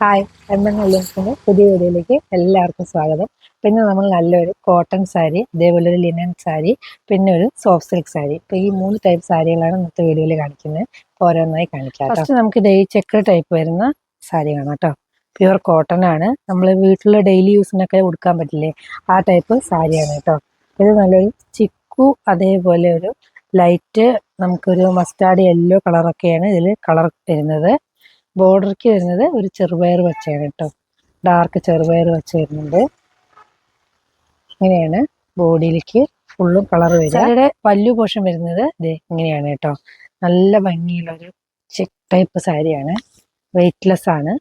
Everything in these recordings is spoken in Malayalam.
ഹായ് എമ്മൻ വില്യംസിന്റെ പുതിയ വീഡിയോയിലേക്ക് എല്ലാവർക്കും സ്വാഗതം. പിന്നെ നമ്മൾ നല്ലൊരു കോട്ടൺ സാരി ഇതേപോലെ ഒരു ലിനൻ സാരി പിന്നെ ഒരു സോഫ്റ്റ് സിൽക്ക് സാരി ഇപ്പൊ ഈ മൂന്ന് ടൈപ്പ് സാരികളാണ് ഇന്നത്തെ വീഡിയോയിൽ കാണിക്കുന്നത്. ഓരോന്നായി കാണിക്കാം ഫസ്റ്റ് നമുക്ക് ഇത് ഈ ചെക്കർ ടൈപ്പ് വരുന്ന സാരി കാണാം കേട്ടോ. പ്യുവർ കോട്ടൺ ആണ്. നമ്മൾ വീട്ടിലെ ഡെയിലി യൂസിനൊക്കെ ഉടുക്കാൻ പറ്റില്ലേ? ആ ടൈപ്പ് സാരിയാണ് കേട്ടോ. ഇത് നല്ലൊരു ചിക്കു അതേപോലെ ഒരു ലൈറ്റ് നമുക്കൊരു മസ്റ്റാർഡ് യെല്ലോ കളറൊക്കെയാണ് ഇതിൽ കളർ വരുന്നത്. ബോർഡർക്ക് വരുന്നത് ഒരു ചെറുപയർ വെച്ചാണ് കേട്ടോ. ഡാർക്ക് ചെറുപയർ വെച്ച് വരുന്നുണ്ട്. ഇങ്ങനെയാണ് ബോഡിയിലേക്ക് ഫുള്ളും കളർ വരിക. അവരുടെ പല്ലു പോഷൻ വരുന്നത് ഇത് ഇങ്ങനെയാണ് കേട്ടോ. നല്ല ഭംഗിയുള്ള ഒരു ചെക്ക് ടൈപ്പ് സാരിയാണ്. വെയ്റ്റ്ലെസ് ആണ്.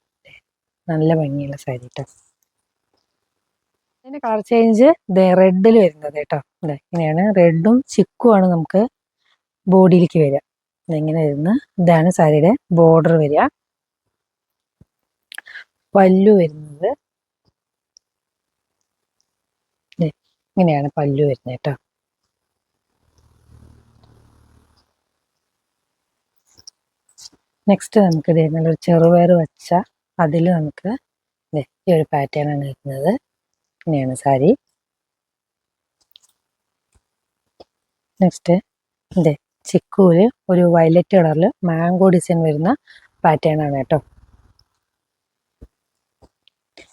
നല്ല ഭംഗിയുള്ള സാരി കേട്ടോ. അതിന്റെ കളർ ചേഞ്ച് റെഡിൽ വരുന്നത് കേട്ടോ. ഇതേ ഇങ്ങനെയാണ് റെഡും ചിക്കുമാണ് നമുക്ക് ബോഡിയിലേക്ക് വരിക. ഇതെങ്ങനെ വരുന്ന ഇതാണ് സാരിയുടെ ബോർഡർ വരിക. പല്ലു വരുന്നത്. ഇങ്ങനെയാണ് പല്ലു വരുന്നത് കേട്ടോ. നെക്സ്റ്റ് നമുക്ക് ഇതേ നല്ലൊരു ചെറുപയർ വച്ച അതിൽ നമുക്ക് ഈ ഒരു പാറ്റേൺ ആണ് വരുന്നത്. ഇങ്ങനെയാണ് സാരി. നെക്സ്റ്റ് ഇതേ ചിക്കൂൽ ഒരു വയലറ്റ് കളറിൽ മാംഗോ ഡിസൈൻ വരുന്ന പാറ്റേൺ ആണ് കേട്ടോ ഇത്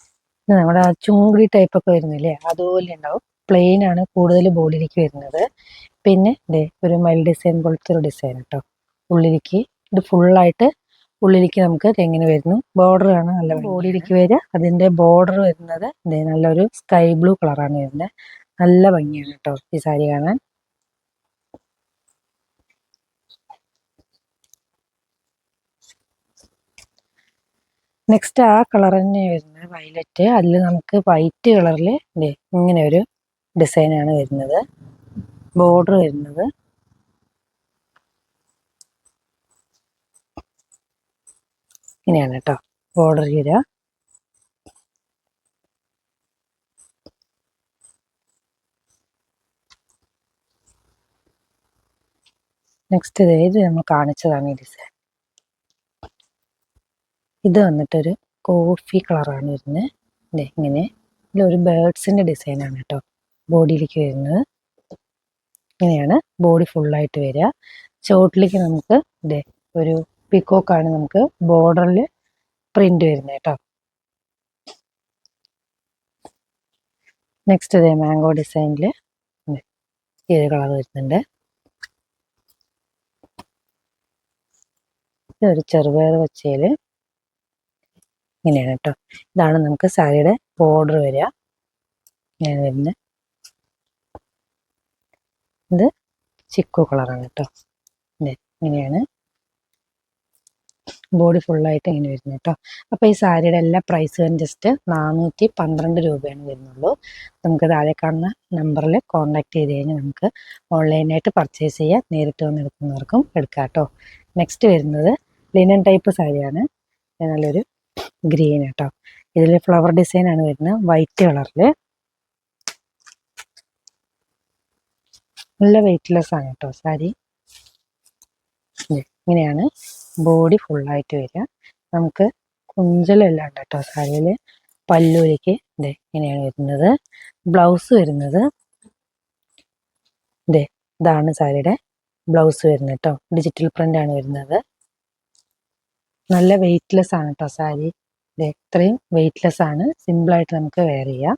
നമ്മുടെ ചുങ്കുടി ടൈപ്പ് ഒക്കെ വരുന്നില്ലേ? അതുപോലെ ഉണ്ടാവും പ്ലെയിൻ ആണ് കൂടുതൽ ബോഡിയിലേക്ക് വരുന്നത്. പിന്നെ ദേ ഒരു മൈൽ ഡിസൈൻ പോലത്തെ ഒരു ഡിസൈൻ കേട്ടോ ഉള്ളിലേക്ക് ഇത് ഫുള്ളായിട്ട് ഉള്ളിലേക്ക് നമുക്ക് തെങ്ങിന് എങ്ങനെ വരുന്നു? ബോർഡർ ആണ് നല്ല ബോഡിയിലേക്ക് വരിക. അതിന്റെ ബോർഡർ വരുന്നത് നല്ലൊരു സ്കൈ ബ്ലൂ കളറാണ് വരുന്നത്. നല്ല ഭംഗിയാണ് കേട്ടോ ഈ സാരി കാണാൻ. നെക്സ്റ്റ് ആ കളർ തന്നെ വരുന്നത് വയലറ്റ് അതിൽ നമുക്ക് വൈറ്റ് കളറിൽ ഇങ്ങനെ ഒരു ഡിസൈനാണ് വരുന്നത്. ബോർഡർ വരുന്നത്. ഇങ്ങനെയാണ് കേട്ടോ ബോർഡർ ചെയ്ത നെക്സ്റ്റ് ഇത് നമ്മൾ കാണിച്ചതാണ് ഈ ഡിസൈൻ ഇത് വന്നിട്ടൊരു കോഫി കളറാണ് വരുന്നത്. ഇതേ ഇങ്ങനെ. ഇതിലൊരു ബേർഡ്സിന്റെ ഡിസൈനാണ് കേട്ടോ ബോഡിയിലേക്ക് വരുന്നത്. ഇങ്ങനെയാണ് ബോഡി ഫുള്ളായിട്ട് വരിക. ചോട്ടിലേക്ക് നമുക്ക് ഇതേ ഒരു പിക്കോക്കാണ് നമുക്ക് ബോർഡറിൽ പ്രിന്റ് വരുന്നത് കേട്ടോ. നെക്സ്റ്റ് ഇതേ മാംഗോ ഡിസൈനിൽ ഏഴ് കളർ വരുന്നുണ്ട്. ഇതൊരു ചെറുപയർ വെച്ചതിൽ ഇങ്ങനെയാണ് കേട്ടോ ഇതാണ് നമുക്ക് സാരിയുടെ ബോർഡർ വരിക. ഇങ്ങനെ വരുന്നത്. ഇത് ചിക്കു കളറാണ് കേട്ടോ ഇങ്ങനെയാണ്. ബോഡി ഫുള്ളായിട്ട് ഇങ്ങനെ വരുന്നത് കേട്ടോ അപ്പോൾ ഈ സാരിയുടെ എല്ലാ പ്രൈസും ജസ്റ്റ് നാനൂറ്റി പന്ത്രണ്ട് രൂപയാണ് വരുന്നുള്ളൂ. നമുക്ക് താഴെ കാണുന്ന നമ്പറിൽ കോൺടാക്ട് ചെയ്ത് കഴിഞ്ഞാൽ നമുക്ക് ഓൺലൈനായിട്ട് പർച്ചേസ് ചെയ്യാം. നേരിട്ട് വന്ന് എടുക്കുന്നവർക്കും എടുക്കാം കേട്ടോ നെക്സ്റ്റ് വരുന്നത് ലിനൻ ടൈപ്പ് സാരിയാണ്. നല്ലൊരു ഗ്രീൻ കേട്ടോ. ഇതിൽ ഫ്ലവർ ഡിസൈൻ ആണ് വരുന്നത്. വൈറ്റ് കളറിൽ നല്ല വെയിറ്റ്ലെസ് ആണ് കേട്ടോ സാരി. ഇങ്ങനെയാണ്. ബോഡി ഫുള്ളായിട്ട് വരിക. നമുക്ക് കുഞ്ചലെല്ലാം ഉണ്ട് കേട്ടോ സാരിയിൽ പല്ലൂരിക്ക് ഇതേ ഇങ്ങനെയാണ് വരുന്നത്. ബ്ലൗസ് വരുന്നത്. ഇതേ ഇതാണ് സാരിയുടെ ബ്ലൗസ് വരുന്നത് കേട്ടോ. ഡിജിറ്റൽ പ്രിന്റ് ആണ് വരുന്നത്. നല്ല വെയിറ്റ്ലെസ് ആണ് കേട്ടോ സാരി. ഇത് എത്രയും വെയിറ്റ്ലെസ് ആണ്. സിമ്പിളായിട്ട് നമുക്ക് വെയർ ചെയ്യാം.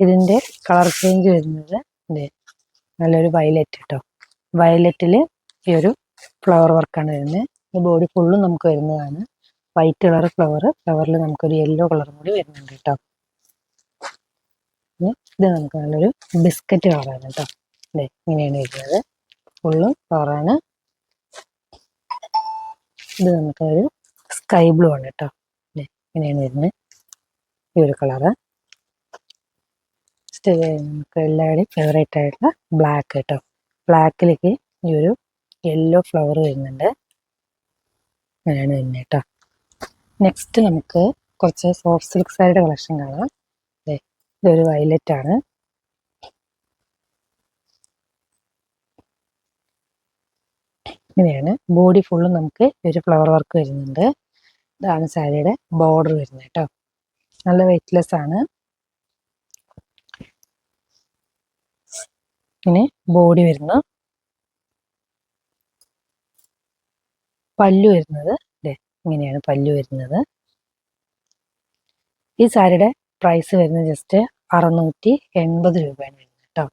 ഇതിന്റെ കളർ ചേഞ്ച് വരുന്നത് നല്ലൊരു വയലറ്റ് കേട്ടോ വയലറ്റിൽ ഈ ഒരു ഫ്ലവർ വർക്കാണ് വരുന്നത്. ബോഡി ഫുള്ളും നമുക്ക് വരുന്നതാണ്. വൈറ്റ് കളർ ഫ്ലവർ ഫ്ലവറിൽ നമുക്കൊരു യെല്ലോ കളറും കൂടി വരുന്നുണ്ട് കേട്ടോ ഇത് നമുക്ക് നല്ലൊരു ബിസ്ക്കറ്റ് കളറാണ് കേട്ടോ അല്ലേ ഇങ്ങനെയാണ് വരുന്നത്. ഫുള്ളും കളറാണ് ഇത് നമുക്കൊരു സ്കൈ ബ്ലൂ ആണ് കേട്ടോ ഇങ്ങനെയാണ് വരുന്നത്. ഈ ഒരു കളറ് നമുക്ക് എല്ലാവരുടെയും ഫേവറേറ്റ് ആയിട്ടുള്ള ബ്ലാക്ക് കേട്ടോ ബ്ലാക്കിലേക്ക് ഈ ഒരു യെല്ലോ ഫ്ലവർ വരുന്നുണ്ട്. അങ്ങനെയാണ് വരുന്നത് കേട്ടോ നെക്സ്റ്റ് നമുക്ക് കുറച്ച് സോഫ്റ്റ് സിൽക്ക് സാരിയുടെ കളക്ഷൻ കാണാം. ഇതൊരു വയലറ്റ് ആണ്. ഇങ്ങനെയാണ്. ബോഡി ഫുള്ളും നമുക്ക് ഒരു ഫ്ലവർ വർക്ക് വരുന്നുണ്ട്. ഇതാണ് സാരിയുടെ ബോർഡർ വരുന്നത് കേട്ടോ. നല്ല വെയ്റ്റ്ലെസ് ആണ്. ഇങ്ങനെ ബോഡി വരുന്നു. പല്ലു വരുന്നത് ദേ ഇങ്ങനെയാണ് പല്ലു വരുന്നത്. ഈ സാരിയുടെ പ്രൈസ് വരുന്നത് ജസ്റ്റ് അറുന്നൂറ്റി എൺപത് രൂപയാണ് വരുന്നത് കേട്ടോ.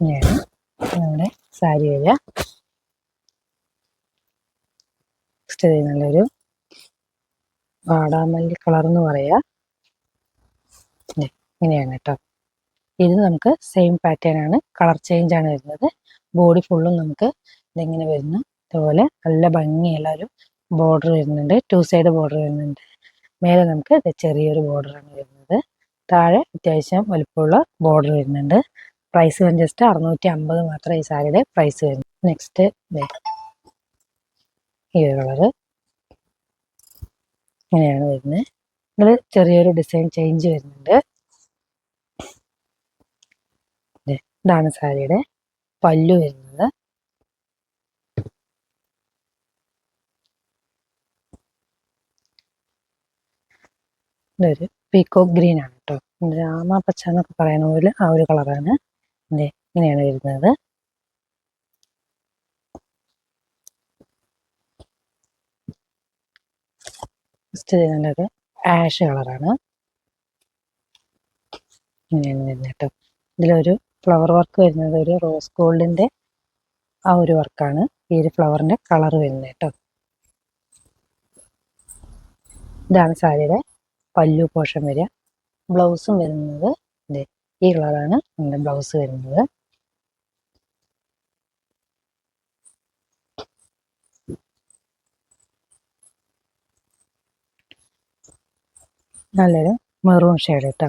ഇങ്ങനെയാണ് നമ്മുടെ സാരി വരിക നെക്സ്റ്റ് നല്ലൊരു? വാടാമല്ലി കളർ എന്ന് പറയാ. ഇങ്ങനെയാണ് കേട്ടോ. ഇത് നമുക്ക് സെയിം പാറ്റേൺ ആണ്. കളർ ചേഞ്ച് ആണ് വരുന്നത്. ബോഡി ഫുള്ളും നമുക്ക് ഇതിങ്ങനെ വരുന്നു. അതുപോലെ നല്ല ഭംഗിയുള്ള ഒരു ബോർഡർ വരുന്നുണ്ട്. ടു സൈഡ് ബോർഡർ വരുന്നുണ്ട്. മേലെ നമുക്ക് ചെറിയൊരു ബോർഡറാണ് വരുന്നത്. താഴെ അത്യാവശ്യം വലുപ്പമുള്ള ബോർഡർ വരുന്നുണ്ട്. പ്രൈസ് വരും ജസ്റ്റ് അറുന്നൂറ്റി അമ്പത് മാത്രമേ ഈ സാരിയുടെ പ്രൈസ് വരുന്നു. നെക്സ്റ്റ് ഈ ഒരു കളറ് ഇങ്ങനെയാണ് വരുന്നത്. ഇതിൽ ചെറിയൊരു ഡിസൈൻ ചേഞ്ച് വരുന്നുണ്ട്. ഇതാണ് സാരിയുടെ പല്ലു വരുന്നത്. ഇതൊരു പീക്കോക്ക് ഗ്രീൻ ആണ് കേട്ടോ രാമ പച്ച എന്നൊക്കെ പറയുന്ന പോലെ ആ ഒരു കളറാണ് ഇങ്ങനെയാണ് വരുന്നത്. ഫസ്റ്റ് ആഷ് കളറാണ് ഇങ്ങനെയാണ് വരുന്നത് കേട്ടോ ഇതിലൊരു ഫ്ലവർ വർക്ക് വരുന്നത് ഒരു റോസ് ഗോൾഡിന്റെ ആ ഒരു വർക്കാണ് ഈ ഒരു ഫ്ലവറിന്റെ കളർ വരുന്നത് കേട്ടോ ഇതാണ് സാരിയുടെ പല്ലു പോഷൻ വരിക. ബ്ലൗസും വരുന്നത് ദേ ഈ കളറാണ് നമ്മുടെ ബ്ലൗസ് വരുന്നത്. നല്ലൊരു മെറൂൺ ഷെയ്ഡ് കേട്ടോ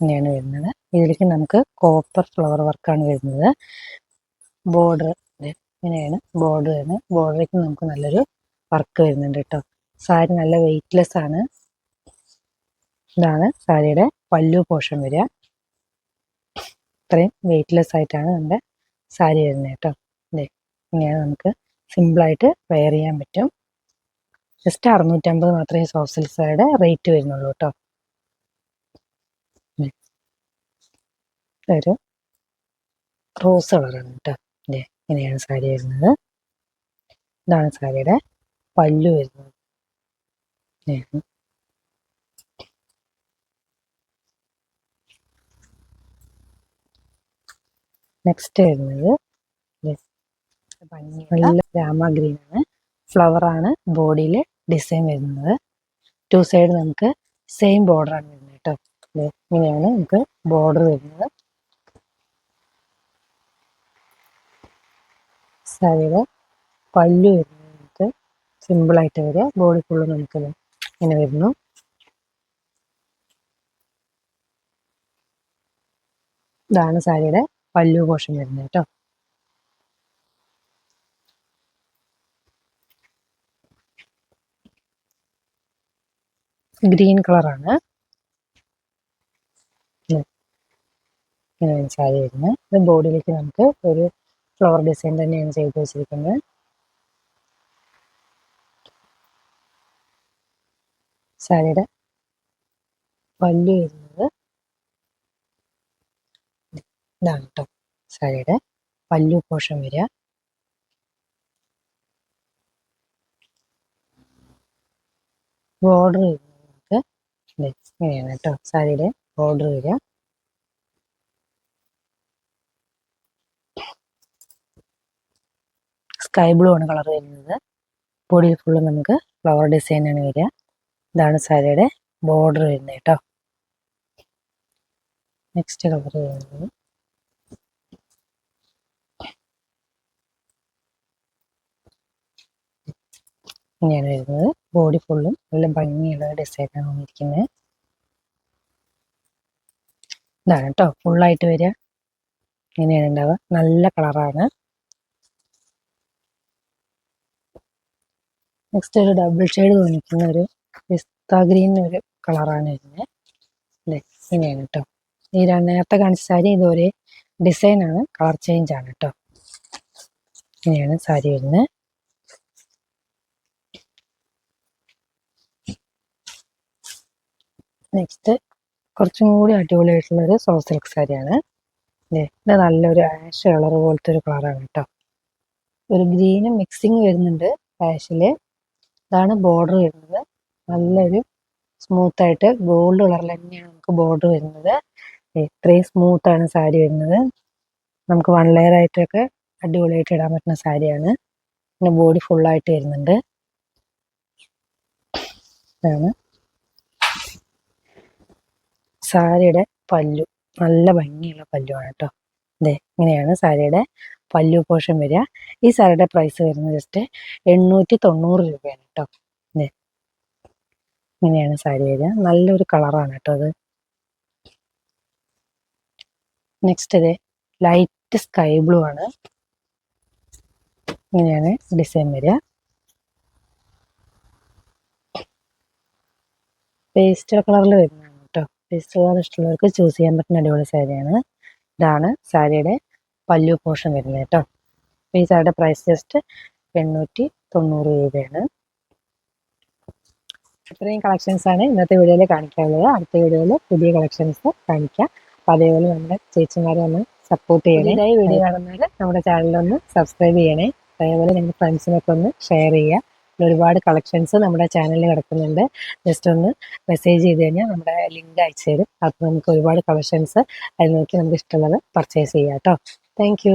ഇങ്ങനെയാണ് വരുന്നത്. ഇതിലേക്ക് നമുക്ക് കോപ്പർ ഫ്ലവർ വർക്കാണ് വരുന്നത്. ബോർഡർ ഇങ്ങനെയാണ് ബോർഡർ വരുന്നത്. ബോർഡറിലേക്ക് നമുക്ക് നല്ലൊരു വർക്ക് വരുന്നുണ്ട് കേട്ടോ സാരി നല്ല വെയിറ്റ്ലെസ് ആണ്. ഇതാണ് സാരിയുടെ പല്ലു പോർഷൻ വരിക. ഇത്രയും വെയ്റ്റ്ലെസ് ആയിട്ടാണ് നമ്മുടെ സാരി വരുന്നത് കേട്ടോ. അതെ ഇങ്ങനെ നമുക്ക് സിമ്പിളായിട്ട് വെയർ ചെയ്യാൻ പറ്റും. ജസ്റ്റ് അറുന്നൂറ്റമ്പത് മാത്രമേ സോഫ്റ്റ് സിൽക്ക് സാരിയുടെ റേറ്റ് വരുന്നുള്ളൂ കേട്ടോ. ഒരു റോസ് കളറാണ് കേട്ടോ. അതെ ഇങ്ങനെയാണ് സാരി വരുന്നത്. ഇതാണ് സാരിയുടെ പല്ലു വരുന്നത്. നെക്സ്റ്റ് വരുന്നത്. നല്ല രാമ ഗ്രീൻ ആണ്. ഫ്ലവർ ആണ്. ബോഡിയിൽ ഡിസൈൻ വരുന്നത്. ടു സൈഡ് നമുക്ക് സെയിം ബോർഡർ ആണ് വരുന്നത് കേട്ടോ ഇങ്ങനെയാണ് നമുക്ക് ബോർഡർ വരുന്നത്. സാരിയുടെ പല്ലു വരുന്നത് നമുക്ക് സിമ്പിൾ ആയിട്ട് വരിക ബോഡി ഫുള്ള് നമുക്ക് ഇങ്ങനെ വരുന്നു. ഇതാണ് സാരിയുടെ പല്ലു പോഷൻ വരുന്നത് കേട്ടോ. ഗ്രീൻ കളറാണ്. ഇങ്ങനെയാണ് സാരി വരുന്നത് ഇത് ബോഡിയിലേക്ക് നമുക്ക് ഒരു ഫ്ലവർ ഡിസൈൻ തന്നെയാണ് ചെയ്ത് വെച്ചിരിക്കുന്നത്. സാരിയുടെ പല്ലു വരുന്നത് ഇതാണ് കേട്ടോ സാരിയുടെ പല്ലു പോഷൻ വരിക. ബോർഡർ നമുക്ക് ഇങ്ങനെയാണ് കേട്ടോ സാരിയുടെ ബോർഡർ വരിക സ്കൈ ബ്ലൂ ആണ് കളർ വരുന്നത്. ബോഡിയിൽ ഫുള്ള് നമുക്ക് ഫ്ലവർ ഡിസൈൻ ആണ് വരിക. ഇതാണ് സാരിയുടെ ബോർഡർ വരുന്നത് കേട്ടോ നെക്സ്റ്റ് കളർ വരുന്നത്. ഇങ്ങനെയാണ് വരുന്നത്. ബോഡി ഫുള്ളും നല്ല ഭംഗിയുള്ള ഡിസൈനാണ് വന്നിരിക്കുന്നത് ഇതാണ് കേട്ടോ ഫുള്ളായിട്ട് വരിക. ഇങ്ങനെയാണ് ഉണ്ടാവുക നല്ല കളറാണ് നെക്സ്റ്റ് ഒരു ഡബിൾ ഷെയ്ഡ് തോന്നിക്കുന്ന ഒരു പിസ്ത ഗ്രീൻ ഒരു കളറാണ് വരുന്നത് അല്ലേ ഇങ്ങനെയാണ് കേട്ടോ ഈ നേരത്തെ കാണിച്ച സാരി ഇതൊരു ഡിസൈനാണ് കളർ ചേഞ്ച് ആണ് കേട്ടോ ഇങ്ങനെയാണ് സാരി വരുന്നത് നെക്സ്റ്റ് കുറച്ചും കൂടി അടിപൊളിയായിട്ടുള്ളൊരു സോഫ്റ്റ് സിൽക്ക് സാരിയാണ്. ഇത് നല്ലൊരു ആഷ് കളർ പോലത്തെ ഒരു കളറാണ് കേട്ടോ ഒരു ഗ്രീനും മിക്സിങ് വരുന്നുണ്ട് ആഷിൽ ഇതാണ് ബോർഡർ വരുന്നത്. നല്ലൊരു സ്മൂത്ത് ആയിട്ട് ഗോൾഡ് കളറിൽ തന്നെയാണ് നമുക്ക് ബോർഡർ വരുന്നത്. ഇത്രയും സ്മൂത്ത് ആണ് സാരി വരുന്നത്. നമുക്ക് വൺ ലെയർ ആയിട്ടൊക്കെ അടിപൊളിയായിട്ട് ഇടാൻ പറ്റുന്ന സാരിയാണ്. പിന്നെ ബോഡി ഫുള്ളായിട്ട് വരുന്നുണ്ട്. ഇതാണ്. സാരിയുടെ പല്ലു. നല്ല ഭംഗിയുള്ള പല്ലുവാണ് കേട്ടോ അതെ ഇങ്ങനെയാണ് സാരിയുടെ പല്ലു പോഷൻ വരിക. ഈ സാരിയുടെ പ്രൈസ് വരുന്നത് ജസ്റ്റ് എണ്ണൂറ്റി തൊണ്ണൂറ് രൂപയാണ് കേട്ടോ അതെ ഇങ്ങനെയാണ് സാരി വരിക. നല്ലൊരു കളറാണ് കേട്ടോ അത്. നെക്സ്റ്റ് ഇത് ലൈറ്റ് സ്കൈ ബ്ലൂ ആണ്. ഇങ്ങനെയാണ് ഡിസൈൻ വരിക. പേസ്റ്റൽ കളറിൽ വരുന്നതാണ് കേട്ടോ പേസ്റ്റൽ കളർ ഇഷ്ടമുള്ളവർക്ക് ചൂസ് ചെയ്യാൻ പറ്റുന്ന അടിപൊളി സാരിയാണ്. ഇതാണ് സാരിയുടെ പല്ലു പോർഷൻ വരുന്നത് കേട്ടോ. ഈ സാരിയുടെ പ്രൈസ് ജസ്റ്റ് എണ്ണൂറ്റി തൊണ്ണൂറ് രൂപയാണ്. ഇത്രയും കളക്ഷൻസ് ആണ് ഇന്നത്തെ വീഡിയോയിൽ കാണിക്കാനുള്ളത്. അടുത്ത വീഡിയോയിൽ പുതിയ കളക്ഷൻസ് കാണിക്കാം. അപ്പോൾ അതേപോലെ നമ്മുടെ ചേച്ചിമാരെ ഒന്ന് സപ്പോർട്ട് ചെയ്യണേ. വീഡിയോ കാണുന്നവർ നമ്മുടെ ചാനലൊന്ന് സബ്സ്ക്രൈബ് ചെയ്യണേ. അതേപോലെ നിങ്ങളുടെ ഫ്രണ്ട്സിനൊക്കെ ഒന്ന് ഷെയർ ചെയ്യുക. ഒരുപാട് കളക്ഷൻസ് നമ്മുടെ ചാനലിൽ കിടക്കുന്നുണ്ട്. ജസ്റ്റ് ഒന്ന് മെസ്സേജ് ചെയ്ത് കഴിഞ്ഞാൽ നമ്മുടെ ലിങ്ക് അയച്ചു തരും. അപ്പോൾ നമുക്ക് ഒരുപാട് കളക്ഷൻസ് അതിൽ നോക്കി നമുക്ക് ഇഷ്ടമുള്ളത് പർച്ചേസ് ചെയ്യാം കേട്ടോ താങ്ക്